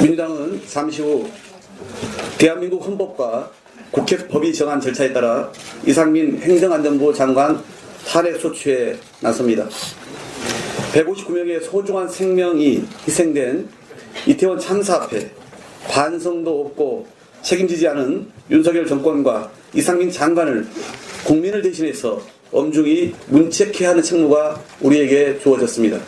민주당은 잠시 후 대한민국 헌법과 국회 법이 정한 절차에 따라 이상민 행정안전부 장관 탄핵 소추에 나섭니다. 159명의 소중한 생명이 희생된 이태원 참사 앞에 반성도 없고 책임지지 않은 윤석열 정권과 이상민 장관을 국민을 대신해서 엄중히 문책해야 하는 책무가 우리에게 주어졌습니다.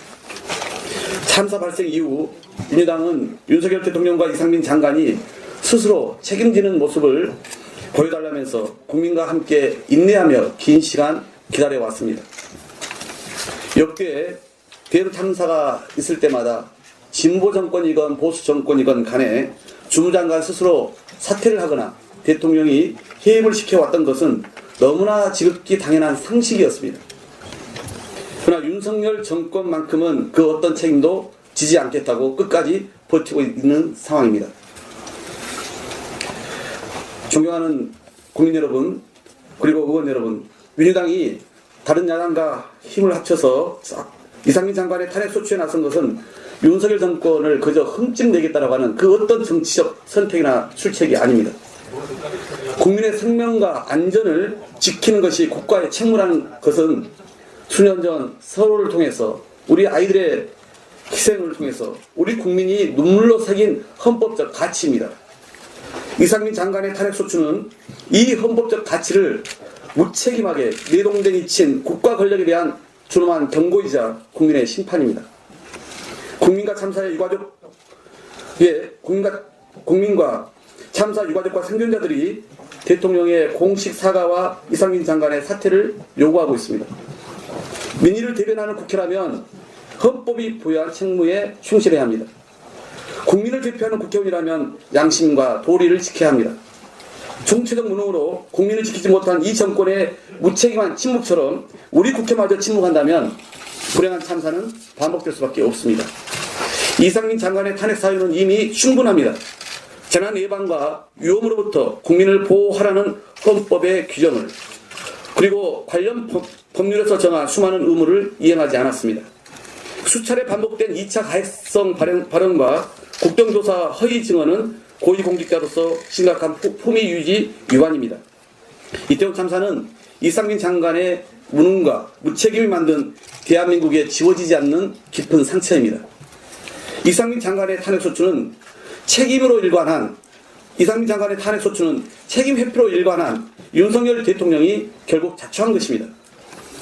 참사 발생 이후 민주당은 윤석열 대통령과 이상민 장관이 스스로 책임지는 모습을 보여달라면서 국민과 함께 인내하며 긴 시간 기다려왔습니다. 역대 대로 참사가 있을 때마다 진보 정권이건 보수 정권이건 간에 주무장관 스스로 사퇴를 하거나 대통령이 해임을 시켜왔던 것은 너무나 지극히 당연한 상식이었습니다. 그러나 윤석열 정권만큼은 그 어떤 책임도 지지 않겠다고 끝까지 버티고 있는 상황입니다. 존경하는 국민 여러분, 그리고 의원 여러분, 민주당이 다른 야당과 힘을 합쳐서 이상민 장관의 탄핵 소추에 나선 것은 윤석열 정권을 그저 흠집 내겠다라고 하는 그 어떤 정치적 선택이나 출첵이 아닙니다. 국민의 생명과 안전을 지키는 것이 국가의 책무라는 것은 수년 전 서로를 통해서 우리 아이들의 희생을 통해서 우리 국민이 눈물로 새긴 헌법적 가치입니다. 이상민 장관의 탄핵 소추는 이 헌법적 가치를 무책임하게 내동댕이 친 국가 권력에 대한 준엄한 경고이자 국민의 심판입니다. 국민과 참사의 유가족, 예, 국민과, 국민과 참사 유가족과 생존자들이 대통령의 공식 사과와 이상민 장관의 사퇴를 요구하고 있습니다. 민의를 대변하는 국회라면 헌법이 부여한 책무에 충실해야 합니다. 국민을 대표하는 국회의원이라면 양심과 도리를 지켜야 합니다. 정치적 무능으로 국민을 지키지 못한 이 정권의 무책임한 침묵처럼 우리 국회마저 침묵한다면 불행한 참사는 반복될 수밖에 없습니다. 이상민 장관의 탄핵 사유는 이미 충분합니다. 재난 예방과 위험으로부터 국민을 보호하라는 헌법의 규정을 그리고 관련 법, 법률에서 정한 수많은 의무를 이행하지 않았습니다. 수차례 반복된 2차 가해성 발언, 발언과 국정조사 허위 증언은 고위공직자로서 심각한 품- 품위 유지 위반입니다. 이태원 참사는 이상민 장관의 무능과 무책임이 만든 대한민국에 지워지지 않는 깊은 상처입니다. 이상민 장관의 탄핵 소추는 책임으로 일관한 이상민 장관의 탄핵 소추는 책임 회피로 일관한 윤석열 대통령이 결국 자초한 것입니다.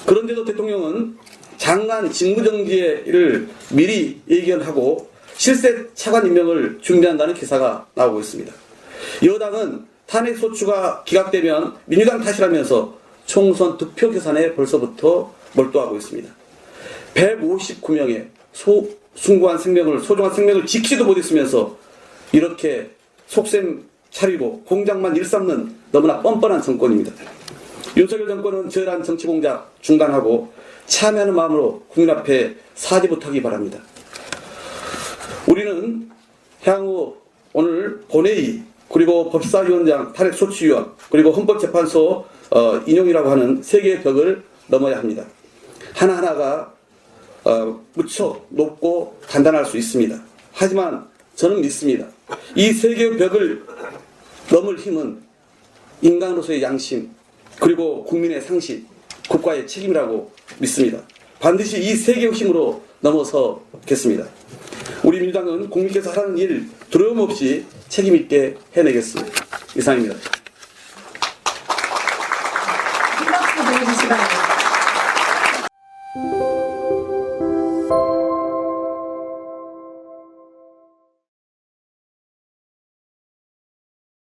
그런데도 대통령은 장관 직무정지를 미리 예견하고 실세 차관 임명을 준비한다는 기사가 나오고 있습니다. 여당은 탄핵 소추가 기각되면 민주당 탓이라면서 총선 득표 계산에 벌써부터 몰두하고 있습니다. 159명의 소, 숭고한 생명을, 소중한 생명을 지키지도 못했으면서 이렇게 속셈 차리고 공작만 일삼는 너무나 뻔뻔한 정권입니다. 윤석열 정권은 저열한 정치 공작 중단하고 참여하는 마음으로 국민 앞에 못하기 바랍니다. 우리는 향후 오늘 본회의 그리고 법사위원장 탄핵소추위원 그리고 헌법재판소 어, 인용이라고 하는 세 개의 벽을 넘어야 합니다. 하나하나가 어, 무척 높고 단단할 수 있습니다. 하지만 저는 믿습니다. 이 세 개의 벽을 넘을 힘은 인간으로서의 양심 그리고 국민의 상식, 국가의 책임이라고 믿습니다. 반드시 이 세 개의 힘으로 넘어서겠습니다. 우리 민주당은 국민께서 하라는 일 두려움 없이 책임 있게 해내겠습니다. 이상입니다.